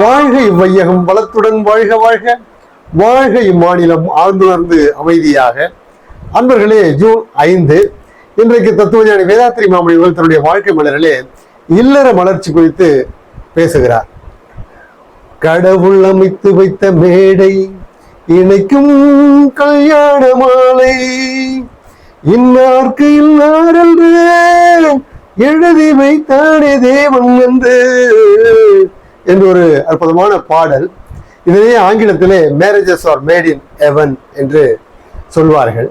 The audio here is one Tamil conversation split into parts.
வாழ்க இவ்வையகம் வளத்துடன் வாழ்க வாழ்க. வாழ்க இம்மாநிலம் ஆழ்ந்துணர்ந்து அமைதியாக. அன்பர்களே ஜூன் ஐந்து இன்றைக்கு தத்துவஞானி வேதாத்திரி மாமணிகள் தன்னுடைய வாழ்க்கை மலரிலே இல்லற மலர்ச்சி குறித்து பேசுகிறார். கடவுள் அமைத்து வைத்த மேடை இணைக்கும் கல்யாண மாலை. இன்னார்க்கு இன்னாரென்று எழுதி வைத்தானே தேவன் என்று. என்று ஒரு அற்புதமான பாடல். இதனையே ஆங்கிலத்திலே மேரேஜஸ் ஆர் மேட் இன் எவன் என்று சொல்வார்கள்.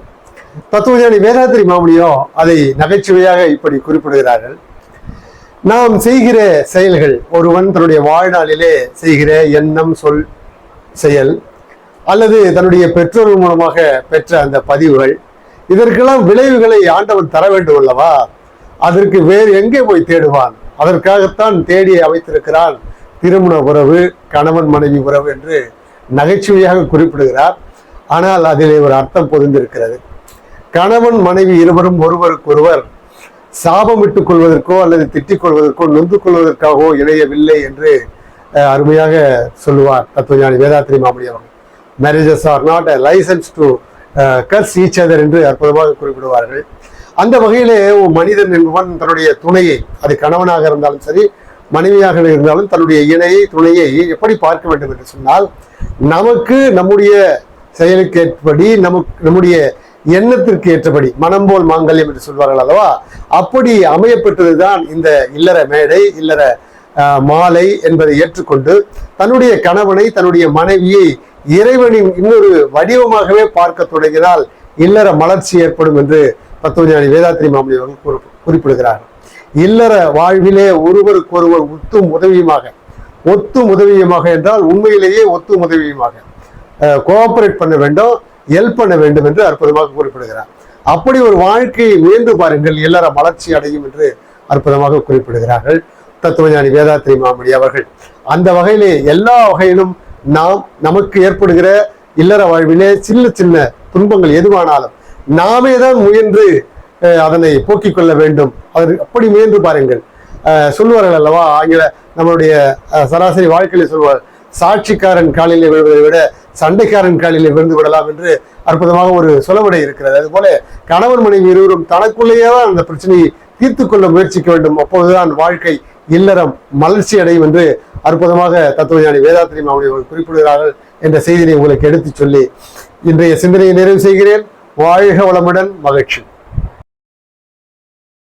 தத்துவஞானி வேதாத்திரி மாமுனியோ அதை நகைச்சுவையாக இப்படி குறிப்பிடுகிறார்கள். நாம் செய்கிற செயல்கள் ஒருவன் தன்னுடைய வாழ்நாளிலே செய்கிற எண்ணம் சொல் செயல் அல்லது தன்னுடைய பெற்றோர்கள் மூலமாக பெற்ற அந்த பதிவுகள் இதற்கெல்லாம் விளைவுகளை ஆண்டவன் தர வேண்டும் அல்லவா? அதற்கு வேறு எங்கே போய் தேடுவான்? அதற்காகத்தான் தேடி அமைத்திருக்கிறான் திருமண உறவு கணவன் மனைவி உறவு என்று நகைச்சுவையாக குறிப்பிடுகிறார். ஆனால் அதிலே ஒரு அர்த்தம் பொதிந்திருக்கிறது. கணவன் மனைவி இருவரும் ஒருவருக்கொருவர் சாபமிட்டுக் கொள்வதற்கோ அல்லது திட்டிக் கொள்வதற்கோ நொந்து கொள்வதற்காகவோ இணையவில்லை என்று அருமையாக சொல்லுவார் தத்துவஞானி வேதாத்திரி மாமணி அவர்கள். Marriages are not a license to curse each other என்று அற்புதமாக குறிப்பிடுவார்கள். அந்த வகையிலே மனிதன் என்பவன் தன்னுடைய துணையை அது கணவனாக இருந்தாலும் சரி மனைவியாக இருந்தாலும் தன்னுடைய இணையை துணையை எப்படி பார்க்க வேண்டும் என்று சொன்னால் நமக்கு நம்முடைய செயலுக்கு ஏற்றபடி நமக்கு நம்முடைய எண்ணத்திற்கு ஏற்றபடி மனம் போல் மாங்கல்யம் என்று சொல்வார்கள் அல்லவா? அப்படி அமையப்பட்டதுதான் இந்த இல்லற மேடை இல்லற ஆஹ், மாலை என்பதை ஏற்றுக்கொண்டு தன்னுடைய கணவனை தன்னுடைய மனைவியை இறைவனின் இன்னொரு வடிவமாகவே பார்க்க தொடங்கினால் இல்லற மலர்ச்சி ஏற்படும் என்று தத்துவஞானி வேதாத்திரி மாமணி அவர்கள் குறிப்பிடுகிறார். இல்லற வாழ்விலே ஒருவருக்கொருவர் ஒத்தும் உதவியுமாக ஒத்தும் உதவியுமாக என்றால் உண்மையிலேயே ஒத்தும் உதவியுமாக கோஆபரேட் பண்ண வேண்டும் ஹெல்ப் பண்ண வேண்டும் என்று அற்புதமாக குறிப்பிடுகிறார். அப்படி ஒரு வாழ்க்கையை முயன்று பாருங்கள் இல்லற மலர்ச்சி அடையும் என்று அற்புதமாக குறிப்பிடுகிறார்கள் தத்துவஞானி வேதாத்திரி மாமணி அவர்கள். அந்த வகையிலே எல்லா வகையிலும் நாம் நமக்கு ஏற்படுகிற இல்லற வாழ்விலே சின்ன சின்ன துன்பங்கள் எதுவானாலும் நாமே தான் முயன்று அதனை போக்கிக் கொள்ள வேண்டும். அவர் அப்படி முயன்று பாருங்கள். சொல்லுவார்கள் அல்லவா? ஆங்கில நம்மளுடைய சராசரி வாழ்க்கையில சொல்வார் சாட்சிக்காரன் காலிலே விழுவதை விட சண்டைக்காரன் காலிலே விழுந்து விடலாம் என்று அற்புதமாக ஒரு சொலவடை இருக்கிறது. அதுபோல கணவன் மனைவி இருவரும் தனக்குள்ளேயே தான் அந்த பிரச்சனையை தீர்த்து கொள்ள முயற்சிக்க வேண்டும். அப்போதுதான் வாழ்க்கை இல்லறம் மலர்ச்சி அடையும் என்று அற்புதமாக தத்துவஞானி வேதாத்திரி மாமணி அவர்கள் குறிப்பிடுகிறார்கள் என்ற செய்தியை உங்களுக்கு எடுத்துச் சொல்லி இன்றைய சிந்தனையை நிறைவு செய்கிறேன். வாழ்க வளமுடன் மகிழ்ச்சி.